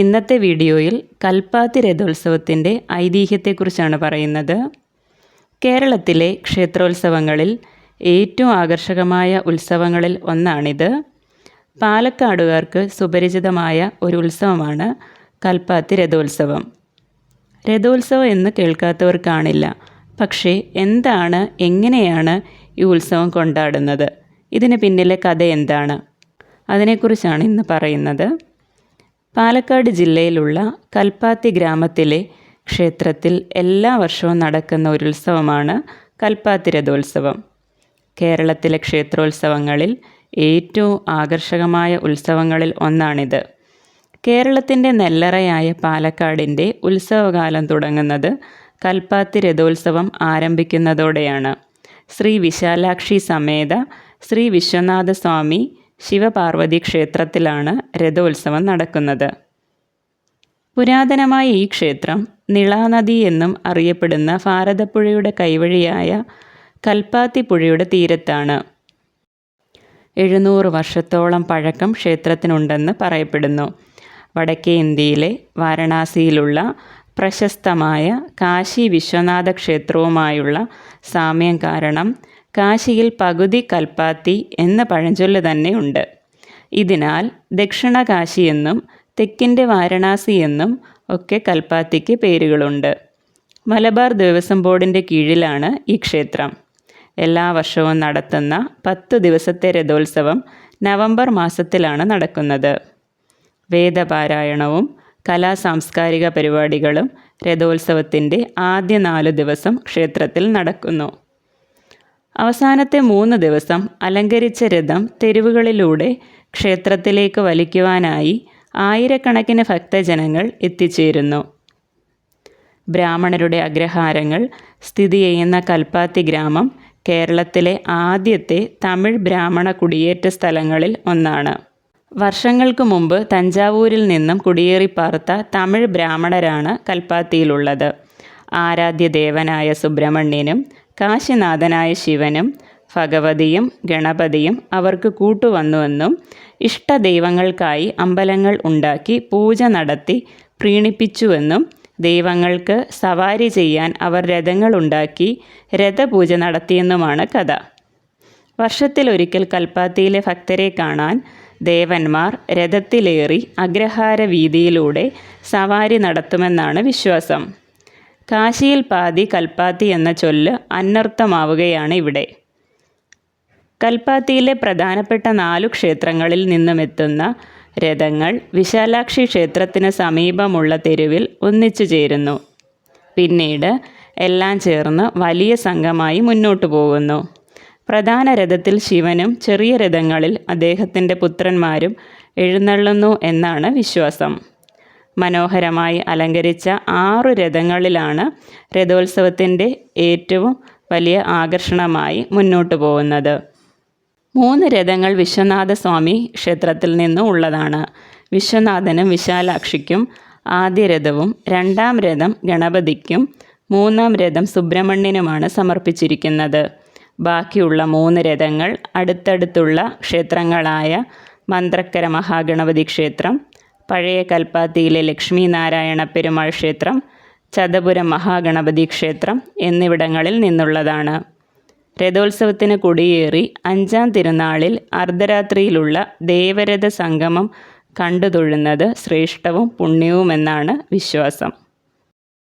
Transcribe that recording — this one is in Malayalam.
ഇന്നത്തെ വീഡിയോയിൽ കൽപ്പാത്തി രഥോത്സവത്തിന്റെ ഐതിഹ്യത്തെക്കുറിച്ചാണ് പറയുന്നത്. കേരളത്തിലെ ക്ഷേത്രോത്സവങ്ങളിൽ ഏറ്റവും ആകർഷകമായ ഉത്സവങ്ങളിൽ ഒന്നാണിത്. പാലക്കാടുകാർക്ക് സുപരിചിതമായ ഒരു ഉത്സവമാണ് കൽപ്പാത്തി രഥോത്സവം. രഥോത്സവം എന്ന് കേൾക്കാത്തവർ കാണില്ല. പക്ഷേ എന്താണ് എങ്ങനെയാണ് ഈ ഉത്സവം കൊണ്ടാടുന്നത്? ഇതിന് പിന്നിലെ കഥ എന്താണ്? അതിനെക്കുറിച്ചാണ് ഇന്ന് പറയുന്നത്. പാലക്കാട് ജില്ലയിലുള്ള കൽപ്പാത്തി ഗ്രാമത്തിലെ ക്ഷേത്രത്തിൽ എല്ലാ വർഷവും നടക്കുന്ന ഒരു ഉത്സവമാണ് കൽപ്പാത്തി രഥോത്സവം. കേരളത്തിലെ ക്ഷേത്രോത്സവങ്ങളിൽ ഏറ്റവും ആകർഷകമായ ഉത്സവങ്ങളിൽ ഒന്നാണിത്. കേരളത്തിന്റെ നെല്ലറയായ പാലക്കാടിന്റെ ഉത്സവകാലം തുടങ്ങുന്നത് കൽപ്പാത്തി രഥോത്സവം ആരംഭിക്കുന്നതോടെയാണ്. ശ്രീ വിശാലാക്ഷി സമേത ശ്രീ വിശ്വനാഥ സ്വാമി ശിവപാർവതി ക്ഷേത്രത്തിലാണ് രഥോത്സവം നടക്കുന്നത്. പുരാതനമായ ഈ ക്ഷേത്രം നിളാനദി എന്നും അറിയപ്പെടുന്ന ഭാരതപ്പുഴയുടെ കൈവഴിയായ കൽപ്പാത്തി പുഴയുടെ തീരത്താണ്. എഴുന്നൂറ് വർഷത്തോളം പഴക്കം ക്ഷേത്രത്തിനുണ്ടെന്ന് പറയപ്പെടുന്നു. വടക്കേ ഇന്ത്യയിലെ വാരണാസിയിലുള്ള പ്രശസ്തമായ കാശി വിശ്വനാഥ ക്ഷേത്രവുമായുള്ള സാമ്യം കാരണം കാശിയിൽ പകുതി കൽപ്പാത്തി എന്ന പഴഞ്ചൊല്ല് തന്നെയുണ്ട് ഇതിനാൽ ദക്ഷിണ കാശി എന്നും തെക്കിന്റെ വാരണാസി എന്നും ഒക്കെ കൽപ്പാത്തിക്ക് പേരുകളുണ്ട്. മലബാർ ദേവസ്വം ബോർഡിന്റെ കീഴിലാണ് ഈ ക്ഷേത്രം. എല്ലാ വർഷവും നടത്തുന്ന പത്തു ദിവസത്തെ രഥോത്സവം നവംബർ മാസത്തിലാണ് നടക്കുന്നത്. വേദപാരായണവും കലാ സാംസ്കാരിക പരിപാടികളും രഥോത്സവത്തിന്റെ ആദ്യ നാല് ദിവസം ക്ഷേത്രത്തിൽ നടക്കുന്നു. അവസാനത്തെ മൂന്ന് ദിവസം അലങ്കരിച്ച രഥം തെരുവുകളിലൂടെ ക്ഷേത്രത്തിലേക്ക് വലിക്കുവാനായി ആയിരക്കണക്കിന് ഭക്തജനങ്ങൾ എത്തിച്ചേരുന്നു. ബ്രാഹ്മണരുടെ അഗ്രഹാരങ്ങൾ സ്ഥിതി ചെയ്യുന്ന കൽപ്പാത്തി ഗ്രാമം കേരളത്തിലെ ആദ്യത്തെ തമിഴ് ബ്രാഹ്മണ കുടിയേറ്റ സ്ഥലങ്ങളിൽ ഒന്നാണ്. വർഷങ്ങൾക്ക് മുമ്പ് തഞ്ചാവൂരിൽ നിന്നും കുടിയേറി പാർത്ത തമിഴ് ബ്രാഹ്മണരാണ് കൽപ്പാത്തിയിലുള്ളത്. ആരാധ്യ ദേവനായ സുബ്രഹ്മണ്യനും കാശിനാഥനായ ശിവനും ഭഗവതിയും ഗണപതിയും അവർക്ക് കൂട്ടുവന്നുവെന്നും ഇഷ്ടദൈവങ്ങൾക്കായി അമ്പലങ്ങൾ ഉണ്ടാക്കി പൂജ നടത്തി പ്രീണിപ്പിച്ചുവെന്നും ദൈവങ്ങൾക്ക് സവാരി ചെയ്യാൻ അവർ രഥങ്ങളുണ്ടാക്കി രഥപൂജ നടത്തിയെന്നുമാണ് കഥ. വർഷത്തിലൊരിക്കൽ കൽപ്പാത്തിയിലെ ഭക്തരെ കാണാൻ ദേവന്മാർ രഥത്തിലേറി അഗ്രഹാര വീതിയിലൂടെ സവാരി നടത്തുമെന്നാണ് വിശ്വാസം. കാശിയിൽ പാതി കൽപ്പാത്തി എന്ന ചൊല്ല് അന്നർത്ഥമാവുകയാണ് ഇവിടെ. കൽപ്പാത്തിയിലെ പ്രധാനപ്പെട്ട നാലു ക്ഷേത്രങ്ങളിൽ നിന്നുമെത്തുന്ന രഥങ്ങൾ വിശാലാക്ഷി ക്ഷേത്രത്തിന് സമീപമുള്ള തെരുവിൽ ഒന്നിച്ചു ചേരുന്നു. പിന്നീട് എല്ലാം ചേർന്ന് വലിയ സംഘമായി മുന്നോട്ടു പോകുന്നു. പ്രധാന രഥത്തിൽ ശിവനും ചെറിയ രഥങ്ങളിൽ അദ്ദേഹത്തിന്റെ പുത്രന്മാരും എഴുന്നള്ളുന്നു എന്നാണ് വിശ്വാസം. മനോഹരമായി അലങ്കരിച്ച ആറു രഥങ്ങളിലാണ് രഥോത്സവത്തിന്റെ ഏറ്റവും വലിയ ആകർഷണമായി മുന്നോട്ട് പോകുന്നത്. മൂന്ന് രഥങ്ങൾ വിശ്വനാഥ സ്വാമി ക്ഷേത്രത്തിൽ നിന്നും ഉള്ളതാണ്. വിശ്വനാഥനും വിശാലാക്ഷിക്കും ആദ്യ രഥവും രണ്ടാം രഥം ഗണപതിക്കും മൂന്നാം രഥം സുബ്രഹ്മണ്യനുമാണ് സമർപ്പിച്ചിരിക്കുന്നത്. ബാക്കിയുള്ള മൂന്ന് രഥങ്ങൾ അടുത്തടുത്തുള്ള ക്ഷേത്രങ്ങളായ മന്ത്രക്കര മഹാഗണപതി ക്ഷേത്രം പഴയ കൽപ്പാത്തിയിലെ ലക്ഷ്മി നാരായണ പെരുമാൾ ക്ഷേത്രം ചതപുരം മഹാഗണപതി ക്ഷേത്രം എന്നിവിടങ്ങളിൽ നിന്നുള്ളതാണ്. രഥോത്സവത്തിന് കൊടിയേറി അഞ്ചാം തിരുനാളിൽ അർദ്ധരാത്രിയിലുള്ള ദേവരഥ സംഗമം കണ്ടുതൊഴുന്നത് ശ്രേഷ്ഠവും പുണ്യവുമെന്നാണ് വിശ്വാസം.